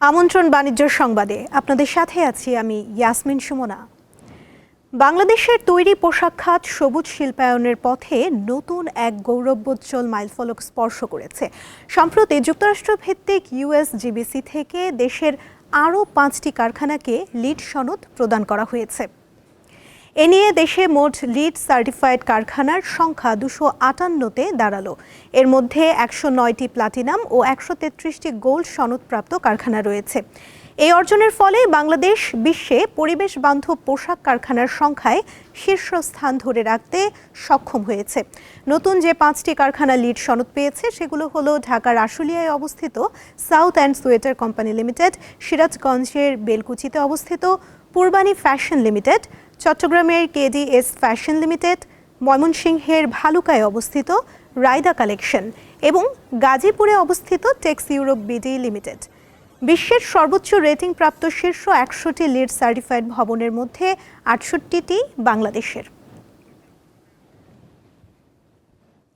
আমন্ত্রণ বাণিজ্য সংবাদে। আপনাদের সাথে আছি আমি ইয়াসমিন সুমনা। বাংলাদেশের তৈরি পোশাক খাত সবুজ শিল্পায়নের পথে নতুন এক গৌরবোজ্জ্বল মাইলফলক স্পর্শ করেছে। সম্প্রতি যুক্তরাষ্ট্র ভিত্তিক ইউএস জিবিসি থেকে দেশের আরও পাঁচটি কারখানাকে লিড সনদ প্রদান করা হয়েছে। এ নিয়ে দেশে মোট লিড সার্টিফাইড কারখানার সংখ্যা দুশো আটান্নতে দাঁড়াল। এর মধ্যে একশো নয়টি প্লাটিনাম ও একশো তেত্রিশটি গোল্ড সনদপ্রাপ্ত কারখানা রয়েছে। এই অর্জনের ফলে বাংলাদেশ বিশ্বে পরিবেশ বান্ধব পোশাক কারখানার সংখ্যায় শীর্ষস্থান ধরে রাখতে সক্ষম হয়েছে। নতুন যে পাঁচটি কারখানা লিড সনদ পেয়েছে, সেগুলো হলো ঢাকার আশুলিয়ায় অবস্থিত south and sweater company limited, সিরাজগঞ্জের বেলকুচিতে অবস্থিত পূর্বানী ফ্যাশন লিমিটেড, চট্টগ্রামের কেডিএস ফ্যাশন লিমিটেড, ময়মনসিংহের ভালুকায় অবস্থিত রায়দা কালেকশন এবং গাজীপুরে অবস্থিত টেক্স ইউরোপ বিডি লিমিটেড। বিশ্বের সর্বোচ্চ রেটিং প্রাপ্ত শীর্ষ একশোটি লিড সার্টিফাইড ভবনের মধ্যে আটষট্টিটি বাংলাদেশের।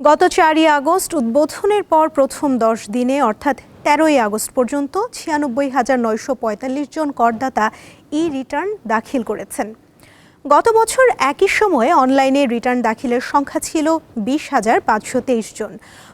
গত চারই আগস্ট উদ্বোধনের পর প্রথম দশ দিনে, অর্থাৎ তেরোই আগস্ট পর্যন্ত ছিয়ানব্বই হাজার নয়শো পঁয়তাল্লিশ জন করদাতা ই রিটার্ন দাখিল করেছেন। গত বছর একই সময়ে অনলাইনে রিটার্ন দাখিলের সংখ্যা ছিল বিশ হাজার পাঁচশো তেইশ জন।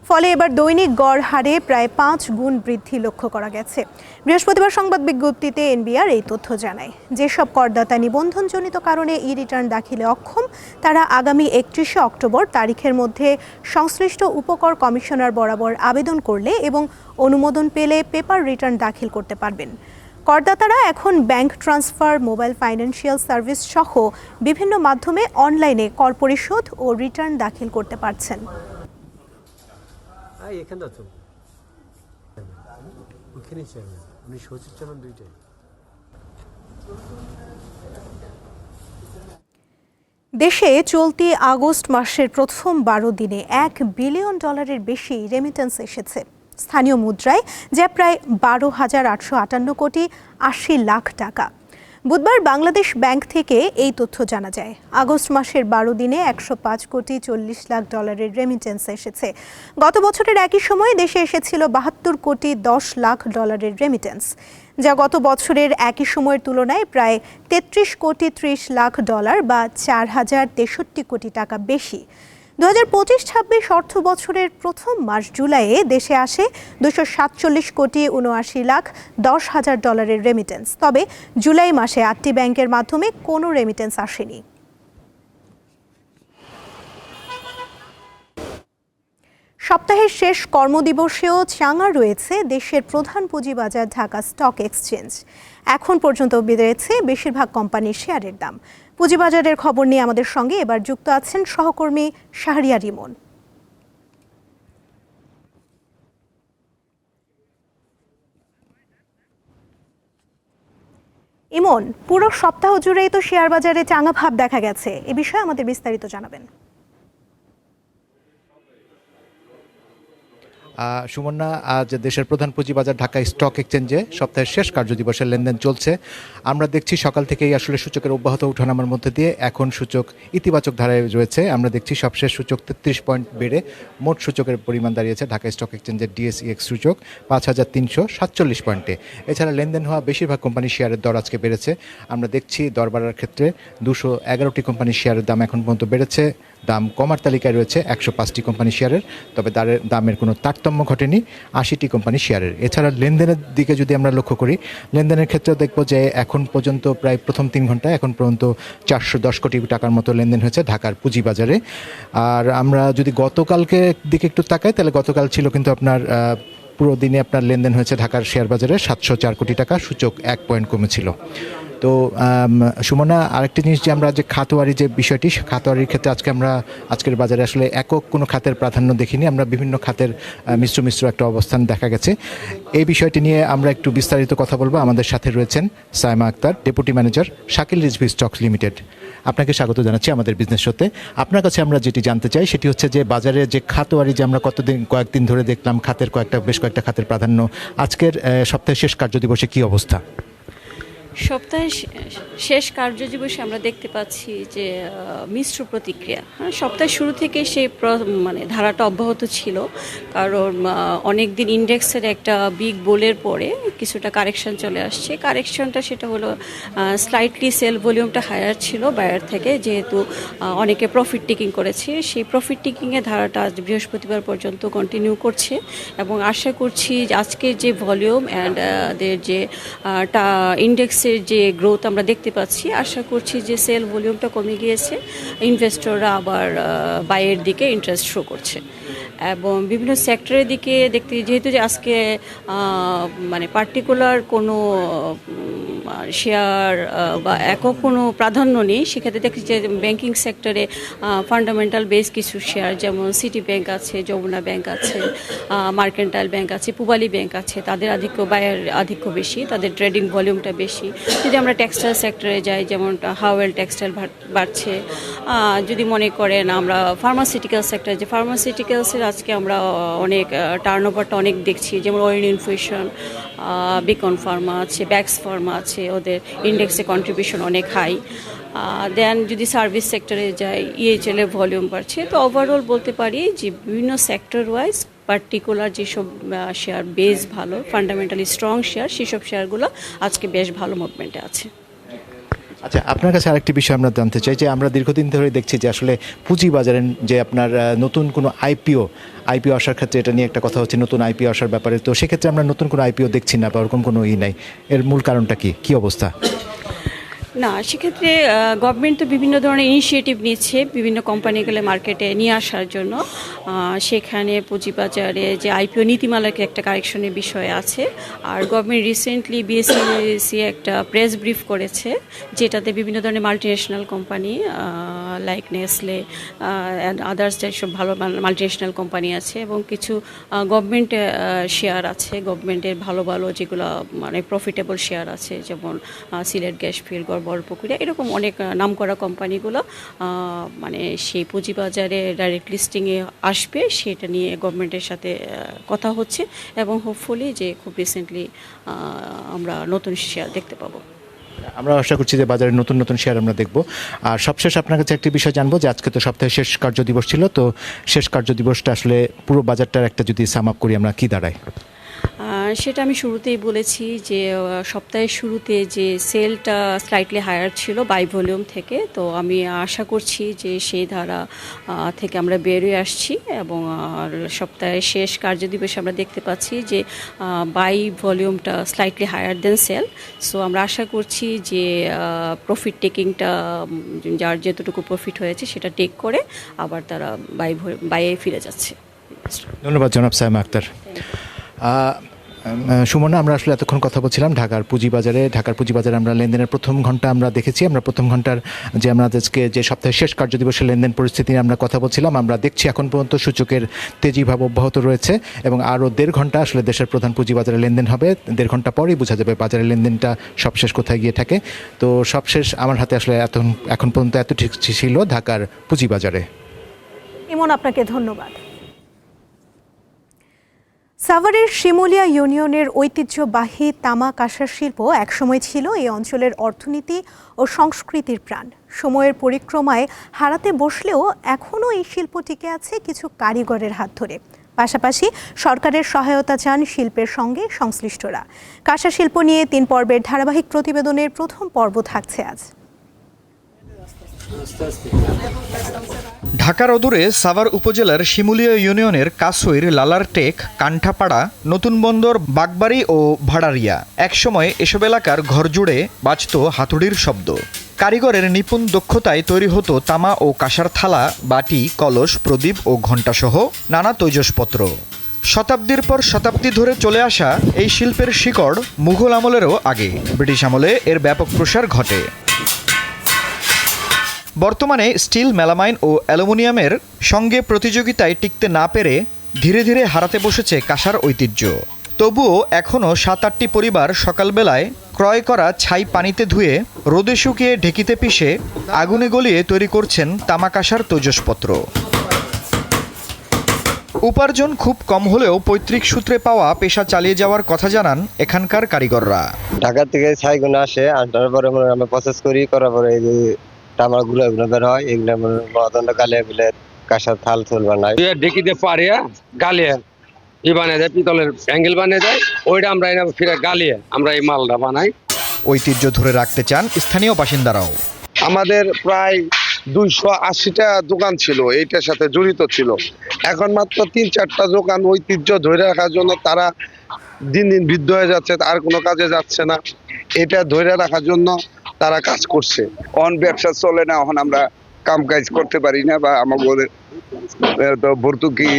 ফলে এবার দৈনিক গড় হারে প্রায় পাঁচ গুণ বৃদ্ধি লক্ষ্য করা গেছে। বৃহস্পতিবার সংবাদ বিজ্ঞপ্তিতে এনবিআর এই তথ্য জানায়। যেসব করদাতা নিবন্ধনজনিত কারণে ই রিটার্ন দাখিলে অক্ষম, তারা আগামী একত্রিশে অক্টোবর তারিখের মধ্যে সংশ্লিষ্ট উপকর কমিশনার বরাবর আবেদন করলে এবং অনুমোদন পেলে পেপার রিটার্ন দাখিল করতে পারবেন। করদাতারা এখন bank transfer mobile financial service সহ বিভিন্ন মাধ্যমে অনলাইনে কর পরিশোধ ও রিটার্ন দাখিল করতে পারছেন। দেশে চলতি আগস্ট মাসের প্রথম বারো দিনে এক বিলিয়ন ডলারের বেশি রেমিটেন্স এসেছে। স্থানীয় মুদ্রায়, যা প্রায় বারো হাজার আটশো আটান্ন কোটি আশি লাখ টাকা। বুধবার বাংলাদেশ ব্যাংক থেকে এই তথ্য জানা যায়। আগস্ট মাসের বারো দিনে একশো পাঁচ কোটি চল্লিশ লাখ ডলারের রেমিটেন্স এসেছে। গত বছরের একই সময়ে দেশে এসেছিল বাহাত্তর কোটি দশ লাখ ডলারের রেমিটেন্স যা গত বছরের একই সময়ের তুলনায় প্রায় তেত্রিশ কোটি ত্রিশ লাখ ডলার বা চার হাজার তেষট্টি কোটি টাকা বেশি। দু হাজার পঁচিশ ছাব্বিশ অর্থ বছরের প্রথম মাস জুলাইয়ে দেশে আসে দুশো সাতচল্লিশ কোটি উনআশি লাখ দশ হাজার ডলারের রেমিটেন্স তবে জুলাই মাসে আটটি ব্যাংকের মাধ্যমে কোনো রেমিটেন্স আসেনি। সপ্তাহের শেষ কর্মদিবসেও চাঙা রয়েছে দেশের প্রধান পুঁজিবাজার ঢাকা স্টক এক্সচেঞ্জ। এখন পর্যন্ত বেড়েছে বেশিরভাগ কোম্পানির শেয়ারের দাম। পুঁজিবাজারের খবর নিয়ে আমাদের সঙ্গে এবার যুক্ত আছেন সহকর্মী শাহরিয়া রিমন। ইমন, পুরো সপ্তাহ জুড়েই তো শেয়ার বাজারে চাঙা ভাব দেখা গেছে। এ বিষয়ে আমাদের বিস্তারিত জানাবেন। আহ, সুমন্যা আজ দেশের প্রধান পুঁজিবাজার ঢাকা স্টক এক্সচেঞ্জে সপ্তাহের শেষ কার্যদিবসের লেনদেন চলছে। আমরা দেখছি সকাল থেকেই আসলে সূচকের অব্যাহত ওঠানামার মধ্যে দিয়ে এখন সূচক ইতিবাচক ধারায় রয়েছে। আমরা দেখছি সবশেষ সূচক তেত্রিশ পয়েন্ট বেড়ে মোট সূচকের পরিমাণ দাঁড়িয়েছে ঢাকা স্টক এক্সচেঞ্জের ডিএসইএক্স সূচক পাঁচ হাজার তিনশো সাতচল্লিশ পয়েন্টে। এছাড়া লেনদেন হওয়া বেশিরভাগ কোম্পানির শেয়ারের দর আজকে বেড়েছে। আমরা দেখছি দর ক্ষেত্রে দুশো এগারোটি কোম্পানির শেয়ারের দাম এখন পর্যন্ত বেড়েছে। দাম কমার তালিকায় রয়েছে একশো পাঁচটি কোম্পানি শেয়ারের, তবে দারের দামের কোনো তারতম্য ঘটেনি আশিটি কোম্পানি শেয়ারের। এছাড়া লেনদেনের দিকে যদি আমরা লক্ষ্য করি, লেনদেনের ক্ষেত্রে দেখব যে এখন পর্যন্ত প্রায় প্রথম তিন ঘন্টায় এখন পর্যন্ত চারশো দশ কোটি টাকার মতো লেনদেন হয়েছে ঢাকার পুঁজিবাজারে। আর আমরা যদি গতকালকে দিকে একটু তাকাই, তাহলে গতকাল ছিল কিন্তু আপনার পুরো দিনে আপনার লেনদেন হয়েছে ঢাকার শেয়ার বাজারে সাতশো চার কোটি টাকা, সূচক এক পয়েন্ট কমেছিল। তো সুমনা, আরেকটি জিনিস যে আমরা যে খাতোয়ারি যে বিষয়টি খাতোয়ারির ক্ষেত্রে আজকে আমরা, আজকের বাজারে আসলে একক কোনো খাতের প্রাধান্য দেখিনি। আমরা বিভিন্ন খাতের মিশ্র মিশ্র একটা অবস্থান দেখা গেছে। এই বিষয়টি নিয়ে আমরা একটু বিস্তারিত কথা বলব। আমাদের সাথে রয়েছেন Saima Akter, deputy manager, Shakil Rizvi stocks limited. আপনাকে স্বাগত জানাচ্ছি আমাদের বিজনেস শোতে। আপনার কাছে আমরা যেটি জানতে চাই, সেটি হচ্ছে যে বাজারে যে খাতোয়ারি যে আমরা কতদিন, কয়েকদিন ধরে দেখলাম, খাতের কয়েকটা, বেশ কয়েকটা খাতের প্রাধান্য আজকের সপ্তাহের শেষ কার্যদিবসে কী অবস্থা? সপ্তাহে শে- শেষ কার্যদিবসে আমরা দেখতে পাচ্ছি যে মিশ্র প্রতিক্রিয়া। হ্যাঁ সপ্তাহের শুরু থেকে সেই মানে ধারাটা অব্যাহত ছিল। কারণ অনেক দিন ইন্ডেক্সের একটা বিগ বোলের পরে কিছুটা কারেকশন চলে আসছে। কারেকশনটা সেটা হলো স্লাইটলি সেল ভলিউমটা হায়ার ছিল বায়ার থেকে। যেহেতু অনেকে প্রফিট টেকিং করেছে, সেই প্রফিট টেকিংয়ের ধারাটা আজ বৃহস্পতিবার পর্যন্ত কন্টিনিউ করছে। এবং আশা করছি আজকের যে ভলিউম অ্যান্ড যে ইন্ডেক্সের যে গ্রোথ আমরা দেখতে পাচ্ছি। আশা করছি যে সেল ভলিউমটা কমে গিয়েছে। ইনভেস্টররা আবার বাইয়ের দিকে ইন্টারেস্ট শো করছে। এবং বিভিন্ন সেক্টরের দিকে দেখতে, যেহেতু যে আজকে মানে পার্টিকুলার কোনো শেয়ার বা একক কোনো প্রাধান্য নেই, সেক্ষেত্রে দেখি যে ব্যাংকিং সেক্টরে ফান্ডামেন্টাল বেস কিছু শেয়ার যেমন সিটি ব্যাংক আছে যমুনা ব্যাংক আছে মার্কেন্টাইল ব্যাংক আছে পুবালি ব্যাংক আছে, তাদের আধিক্য বায়ের আধিক্য বেশি, তাদের ট্রেডিং ভলিউমটা বেশি। যদি আমরা টেক্সটাইল সেক্টরে যাই, যেমন হাওয়েল টেক্সটাইল বাড়ছে যদি মনে করেন আমরা ফার্মাসিউটিক্যাল সেক্টর যে ফার্মাসিউটিক্যালসের আজকে আমরা অনেক টার্ন অনেক দেখছি, যেমন ওয়েন ইনফিউশন বিকন ফার্মা আছে ব্যাক্স ফার্মা আছে ওদের ইন্ডেক্সে কন্ট্রিবিউশন অনেক হাই দেন যদি সার্ভিস সেক্টরে যাই এর ভলিউম বাড়ছে, তো ওভারঅল বলতে পারি যে বিভিন্ন সেক্টর ওয়াইজ পার্টিকুলার যেসব শেয়ার বেশ ভালো ফান্ডামেন্টালি স্ট্রং শেয়ার সেসব শেয়ারগুলো আজকে বেশ ভালো মুভমেন্টে আছে। আচ্ছা আপনার কাছে আরেকটি বিষয় আমরা জানতে চাই যে আমরা দীর্ঘদিন ধরে দেখছি যে আসলে পুঁজি বাজারে যে আপনার নতুন কোনো আইপিও আইপিও আসার ক্ষেত্রে এটা নিয়ে একটা কথা হচ্ছে নতুন আইপিও আসার ব্যাপারে। তো সেক্ষেত্রে আমরা নতুন কোনো আইপিও দেখছি না বা ওরকম কোনো ই নাই। এর মূল কারণটা কি? কি অবস্থা? না, সেক্ষেত্রে গভর্নমেন্ট তো বিভিন্ন ধরনের ইনিশিয়েটিভ নিচ্ছে বিভিন্ন কোম্পানিগুলো মার্কেটে নিয়ে আসার জন্য। সেখানে পুঁজিবাজারে যে আইপিও নীতিমালার একটা কারেকশনের বিষয় আছে। আর গভর্নমেন্ট রিসেন্টলি বিএসসি একটা প্রেস ব্রিফ করেছে, যেটাতে বিভিন্ন ধরনের multinational company like Nestle and others যেসব ভালো মাল্টিনেশনাল কোম্পানি আছে এবং কিছু গভর্নমেন্ট শেয়ার আছে। গভর্নমেন্টের ভালো ভালো যেগুলো মানে প্রফিটেবল শেয়ার আছে, যেমন সিলেট গ্যাস ফিল্ড বড় পুকুরিয়া এরকম অনেক আহ, নামকরা কোম্পানিগুলো মানে সেই পুঁজিবাজারে ডাইরেক্ট লিস্টিংয়ে আসবে সেটা নিয়ে গভর্নমেন্টের সাথে কথা হচ্ছে এবং হোপফুলি যে খুব রিসেন্টলি আমরা নতুন শেয়ার দেখতে পাবো। আমরা আশা করছি যে বাজারে নতুন নতুন শেয়ার আমরা দেখব। আর সবশেষ আপনার কাছে একটি বিষয় জানব যে আজকে তো সপ্তাহের শেষ কার্য দিবস ছিল তো শেষ কার্য দিবসটা আসলে পুরো বাজারটার একটা যদি সাম আপ করি আমরা কি দাঁড়ায়? সেটা আমি শুরুতেই বলেছি যে সপ্তাহের শুরুতে যে সেলটা স্লাইটলি হায়ার ছিল বাই ভলিউম থেকে তো আমি আশা করছি যে সেই ধারা থেকে আমরা বেরিয়ে আসছি এবং আর সপ্তাহের শেষ কার্যদিবসে আমরা দেখতে পাচ্ছি যে বাই ভলিউমটা slightly higher then sell so আমরা আশা করছি যে প্রফিট টেকিংটা যার যতটুকু প্রফিট হয়েছে সেটা টেক করে আবার তারা বাই বাইয়ে ফিরে যাচ্ছে। ধন্যবাদ জনাব সাইমা আক্তার। সুমনা, আমরা আসলে এতক্ষণ কথা বলছিলাম ঢাকার পুঁজিবাজারে। ঢাকার পুঁজিবাজারে আমরা লেনদেনের প্রথম ঘণ্টা আমরা দেখেছি। আমরা প্রথম ঘণ্টার যে আমরা আজকে যে সপ্তাহের শেষ কার্যদিবসের লেনদেন পরিস্থিতি নিয়ে আমরা কথা বলছিলাম, আমরা দেখছি এখন পর্যন্ত সূচকের তেজিভাব অব্যাহত রয়েছে এবং আরও দেড় ঘণ্টা আসলে দেশের প্রধান পুঁজিবাজারে লেনদেন হবে। দেড় ঘণ্টা পরেই বোঝা যাবে বাজারের লেনদেনটা সবশেষ কোথায় গিয়ে থাকে। তো সবশেষ আমার হাতে আসলে এত এখন পর্যন্ত এত ঠিক ছিল ঢাকার পুঁজিবাজারে। ইমন, আপনাকে ধন্যবাদ। সাভারের শিমুলিয়া ইউনিয়নের ঐতিহ্যবাহী তামা কাঁসার শিল্প একসময় ছিল এই অঞ্চলের অর্থনীতি ও সংস্কৃতির প্রাণ। সময়ের পরিক্রমায় হারাতে বসলেও এখনও এই শিল্প টিকে আছে কিছু কারিগরের হাত ধরে। পাশাপাশি সরকারের সহায়তা চান শিল্পের সঙ্গে সংশ্লিষ্টরা। কাঁসা শিল্প নিয়ে তিন পর্বের ধারাবাহিক প্রতিবেদনের প্রথম পর্ব থাকছে আজ। ঢাকার অদূরে সাভার উপজেলার শিমুলিয়া ইউনিয়নের কাসইর লালারটেক কান্ঠাপাড়া, নতুন বন্দর, বাগবাড়ি ও ভাড়ারিয়া। একসময় এসব এলাকার ঘরজুড়ে বাজত হাতুড়ির শব্দ। কারিগরের নিপুণ দক্ষতায় তৈরি হতো তামা ও কাঁসার থালা, বাটি, কলস, প্রদীপ ও ঘণ্টাসহ নানা তৈজসপত্র। শতাব্দীর পর শতাব্দী ধরে চলে আসা এই শিল্পের শিকড় মুঘল আমলেরও আগে। ব্রিটিশ আমলে এর ব্যাপক প্রসার ঘটে। বর্তমানে স্টিল, মেলামাইন ও অ্যালুমিনিয়ামের সঙ্গে প্রতিযোগিতায় টিকতে না পেরে ধীরে ধীরে হারাতে বসেছে কাঁসার ঐতিহ্য। তবুও এখনও সাত আটটি পরিবার সকালবেলায় ক্রয় করা ছাই পানিতে ধুয়ে রোদে শুকিয়ে ঢেকিতে পিষে আগুনে গলিয়ে তৈরি করছেন তামা কাঁসার তৈজসপত্র। উপার্জন খুব কম হলেও পৈতৃক সূত্রে পাওয়া পেশা চালিয়ে যাওয়ার কথা জানান এখানকার কারিগররা। ঢাকা থেকে ছাইগুলো আসে, আসার পরে আমরা প্রসেস করি, করার পরে তামার এগুলো বের হয় এগুলো মহাদণ্ড গালিয়া বিলের কাঁসার থাল থুল বানাই দিয়ে ঢেকিতে পারিয়া গালিয়ে। ই বানিয়ে দেয় পিতলের অ্যাঙ্গেল বানিয়ে দেয় ওইটা আমরা এনে ফিরে গালিয়ে আমরা এই মালটা বানাই। ঐতিহ্য ধরে রাখতে চান স্থানীয় বাসিন্দারাও। আমাদের প্রায় দুইশো আশিটা দোকান ছিল এইটার সাথে জড়িত ছিল। এখন মাত্র তিন চারটা দোকান ঐতিহ্য ধরে রাখার জন্য তারা দিন দিন বৃদ্ধ হয়ে যাচ্ছে আর কোনো কাজে যাচ্ছে না। এটা ধরে রাখার জন্য তারা কাজ করছে। অন ব্যবসা চলে না এখন আমরা কাম কাজ করতে পারি না বা আমাদের তো ভর্তুকি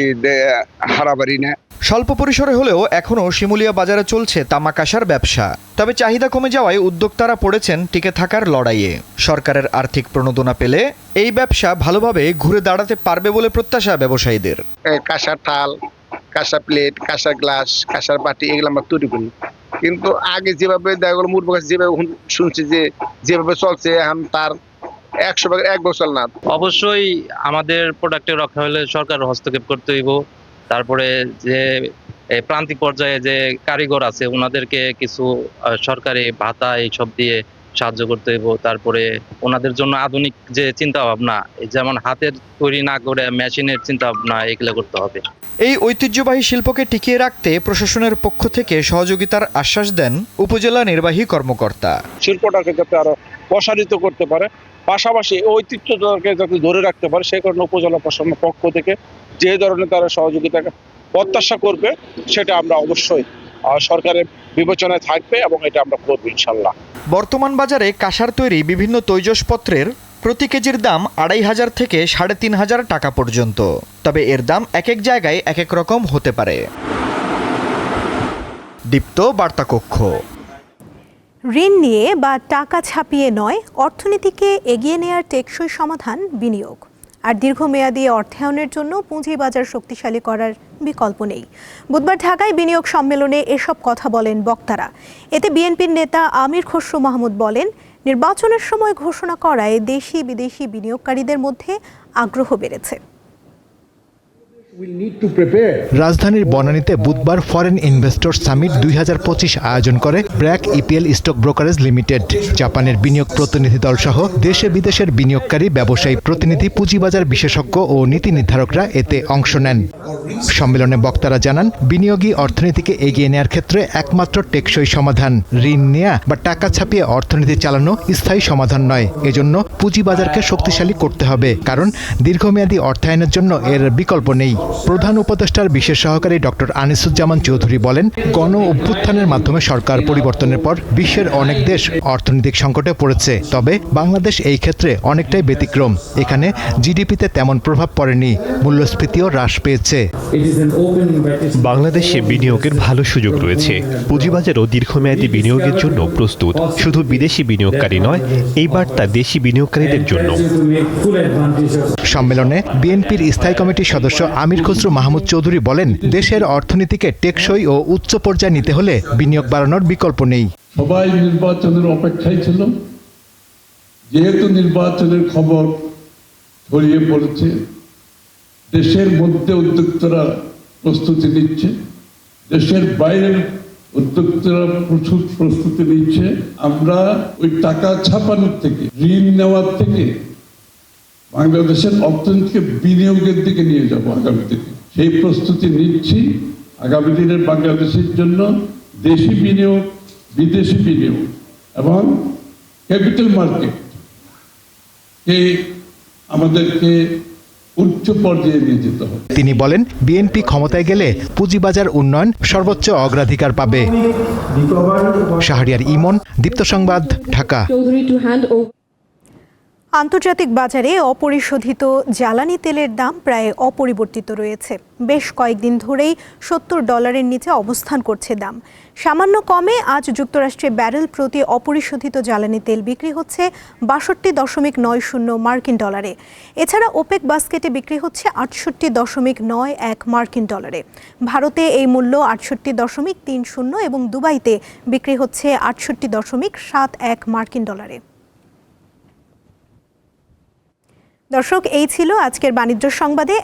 হারা পারি না। স্বল্প পরিসরে হলেও এখনও শিমুলিয়া বাজারে চলছে তামাক আসার ব্যবসা। তবে চাহিদা কমে যাওয়ায় উদ্যোক্তারা পড়েছেন টিকে থাকার লড়াইয়ে। সরকারের আর্থিক প্রণোদনা পেলে এই ব্যবসা ভালোভাবে ঘুরে দাঁড়াতে পারবে বলে প্রত্যাশা ব্যবসায়ীদের। কাঁসার থাল কাঁসা প্লেট কাঁসা গ্লাস কাঁসার বাটি এগুলো আমরা তৈরি করি। কিন্তু আগে যেভাবে দেখা গেলো কাছে যেভাবে শুনছি যে যেভাবে চলছে, এখন তার একশো ভাগের এক বছর না। অবশ্যই আমাদের প্রোডাক্টের রক্ষা হলে সরকার হস্তক্ষেপ করতে হইব। তারপরে যে প্রান্তিক পর্যায়ে যে কারিগর আছে ওনাদেরকে কিছু সরকারি ভাতা এইসব দিয়ে সাহায্য করতে হইব। তারপরে ওনাদের জন্য আধুনিক যে চিন্তা ভাবনা যেমন হাতের তৈরি না করে মেশিনের চিন্তা ভাবনা এগুলো করতে হবে। এই ঐতিহ্যবাহী শিল্পকে টিকিয়ে রাখতে প্রশাসনের পক্ষ থেকে সহযোগিতার আশ্বাস দেন উপজেলা নির্বাহী কর্মকর্তা। শিল্পটাকে যাতে আরও প্রসারিত করতে পারে পাশাপাশি এই ঐতিহ্যটাকে যাতে ধরে রাখতে পারে সে কারণে উপজেলা প্রশাসনের পক্ষ থেকে যে ধরনের তারা সহযোগিতা প্রত্যাশা করবে সেটা আমরা অবশ্যই সরকারের বিবেচনায় থাকবে এবং এটা আমরা করব ইনশাল্লাহ। বর্তমান বাজারে কাঁসার তৈরি বিভিন্ন তৈজসপত্রের প্রতি কেজির দাম আড়াই হাজার থেকে সাড়ে তিন হাজার টাকা পর্যন্ত। তবে এর দাম এক এক জায়গায় এক এক রকম হতে পারে। দীপ্ত বার্তাকক্ষ। ঋণ নিয়ে বা টাকা ছাপিয়ে নয়, অর্থনীতিকে এগিয়ে নেয়ার টেকসই সমাধান বিনিয়োগ। আর দীর্ঘমেয়াদী অর্থায়নের জন্য পুঁজিবাজার শক্তিশালী করার বিকল্প নেই। বুধবার ঢাকায় বিনিয়োগ সম্মেলনে এসব কথা বলেন বক্তারা। এতে বিএনপির নেতা আমির খসরু মাহমুদ বলেন, নির্বাচনের সময় ঘোষণা করায় দেশি বিদেশি বিনিয়োগকারীদের মধ্যে আগ্রহ বেড়েছে। রাজধানীর বনানীতে বুধবার ফরেন ইনভেস্টর সামিট দুই হাজার পঁচিশ আয়োজন করে BRAC EPL stock brokerage limited. জাপানের বিনিয়োগ প্রতিনিধি দল সহ দেশে বিদেশের বিনিয়োগকারী, ব্যবসায়ী প্রতিনিধি, পুঁজিবাজার বিশেষজ্ঞ ও নীতি নির্ধারকরা এতে অংশ নেন। সম্মেলনে বক্তারা জানান বিনিয়োগী অর্থনীতিকে এগিয়ে নেওয়ার ক্ষেত্রে একমাত্র টেকসই সমাধান। ঋণ নেয়া বা টাকা ছাপিয়ে অর্থনীতি চালানো স্থায়ী সমাধান নয়। এজন্য পুঁজিবাজারকে শক্তিশালী করতে হবে, কারণ দীর্ঘমেয়াদী অর্থায়নের জন্য এর বিকল্প নেই। প্রধান উপদেষ্টার বিশেষ সহকারী ডক্টর আনিসুজ্জামান চৌধুরী বলেন গণ অভ্যুত্থানের মাধ্যমে সরকার পরিবর্তনের পর বিশ্বের অনেক দেশ অর্থনৈতিক সংকটে পড়েছে তবে বাংলাদেশ এই ক্ষেত্রে অনেকটাই ব্যতিক্রম। এখানে জিডিপিতে তেমন প্রভাব পড়েনি মূল্যস্ফীতিও হ্রাস পেয়েছে। বাংলাদেশে বিনিয়োগের ভালো সুযোগ রয়েছে। পুঁজিবাজারও দীর্ঘমেয়াদী বিনিয়োগের জন্য প্রস্তুত। শুধু বিদেশি বিনিয়োগকারী নয় এই বার্তা দেশি বিনিয়োগকারীদের জন্য। সম্মেলনে বিএনপির স্থায়ী কমিটির সদস্য আমির খসরু মাহমুদ চৌধুরী বলেন, দেশের অর্থনীতিকে টেকসই ও উচ্চ পর্যায়ে নিতে হলে বিনিয়োগ বাড়ানোর বিকল্প নেই। সবাই নির্বাচনের অপেক্ষায় ছিল। যেহেতু নির্বাচনের খবর ছড়িয়ে পড়েছে, দেশের মধ্যে উদ্যোক্তারা প্রস্তুতি নিচ্ছে, দেশের বাইরের উদ্যোক্তারা প্রচুর প্রস্তুতি নিচ্ছে। আমরা ওই টাকা ছাপানোর থেকে, ঋণ নেওয়ার থেকে বাংলাদেশের অর্থনীতিকে বিনিয়োগের দিকে নিয়ে যাব আগামী দিনে। সেই প্রস্তুতি নিচ্ছি। আগামী দিনের বাংলাদেশের জন্য দেশি বিনিয়োগ বিদেশি বিনিয়োগ এবং ক্যাপিটাল মার্কেট এই আমাদেরকে উচ্চ পর্যায়ে নিয়ে যেতে হবে। তিনি বলেন বিএনপি ক্ষমতায় গেলে পুঁজিবাজার উন্নয়ন সর্বোচ্চ অগ্রাধিকার পাবে। শাহরিয়ার ইমন দীপ্ত সংবাদ ঢাকা। আন্তর্জাতিক বাজারে অপরিশোধিত জ্বালানি তেলের দাম প্রায় অপরিবর্তিত রয়েছে। বেশ কয়েকদিন ধরেই সত্তর ডলারের নিচে অবস্থান করছে দাম। সামান্য কমে আজ যুক্তরাষ্ট্রে ব্যারেল প্রতি অপরিশোধিত জ্বালানি তেল বিক্রি হচ্ছে বাষট্টি দশমিক নয় শূন্য মার্কিন ডলারে। এছাড়া ওপেক বাস্কেটে বিক্রি হচ্ছে আটষট্টি দশমিক নয় এক মার্কিন ডলারে। ভারতে এই মূল্য আটষট্টি দশমিক তিন শূন্য এবং দুবাইতে বিক্রি হচ্ছে আটষট্টি দশমিক সাত এক মার্কিন ডলারে। দর্শক এই ছিল আজকের বাণিজ্য সংবাদে।